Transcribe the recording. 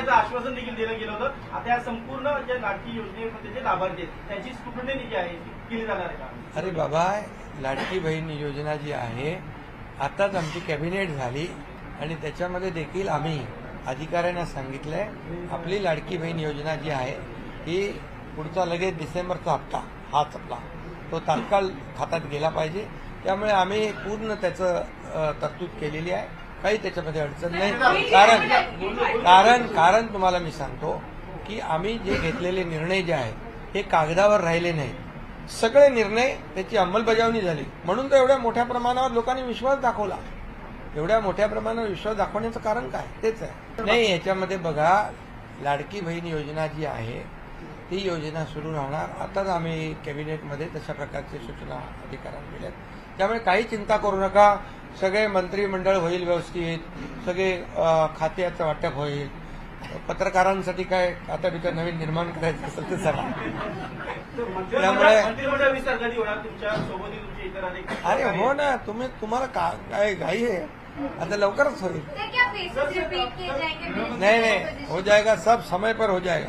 करायचं आश्वासन देखील दिलं गेलं होतं. आता या संपूर्ण ज्या लाडकी योजनेमध्ये जे लाभार्थी आहेत त्यांची स्क्रुटनी जी आहे ती केली जाणार आहे का? अरे बाबा लाडकी बहीण योजना जी आहे आताच आमची कॅबिनेट झाली आणि त्याच्यामध्ये देखील आम्ही अधिकाऱ्यांना सांगितलंय आपली लाडकी बहीण योजना जी आहे ही पुढचा लगेच डिसेंबरचा हप्ता हाच आपला तो तात्काळ खात्यात गेला पाहिजे. त्यामुळे आम्ही पूर्ण त्याचं तरतूद केलेली आहे. काही त्याच्यामध्ये अडचण नाही. कारण कारण कारण तुम्हाला मी सांगतो की आम्ही जे घेतलेले निर्णय जे आहेत हे कागदावर राहिले नाहीत. सगळे निर्णय त्याची अंमलबजावणी झाली. म्हणून तर एवढ्या मोठ्या प्रमाणावर लोकांनी विश्वास दाखवला. एवढ्या मोठ्या प्रमाणावर विश्वास दाखवण्याचं कारण काय? तेच आहे. नाही याच्यामध्ये बघा लाडकी बहीण योजना जी आहे ती योजना सुरू राहणार. आताच आम्ही कॅबिनेटमध्ये तशा प्रकारच्या सूचना अधिकाऱ्यांना दिल्यात. त्यामुळे काही चिंता करू नका. सगळे मंत्रिमंडळ होईल व्यवस्थित सगळे खात्याचं वाटप होईल. पत्रकारांसाठी काय खाता बिता नवीन निर्माण करायचं असेल तर सांगा त्यामुळे- अरे हो ना तुम्ही तुम्हाला का काय घाई आहे? आता लवकरच होईल. नहीं नहीं हो जाएगा सब समय पर हो जाएगा.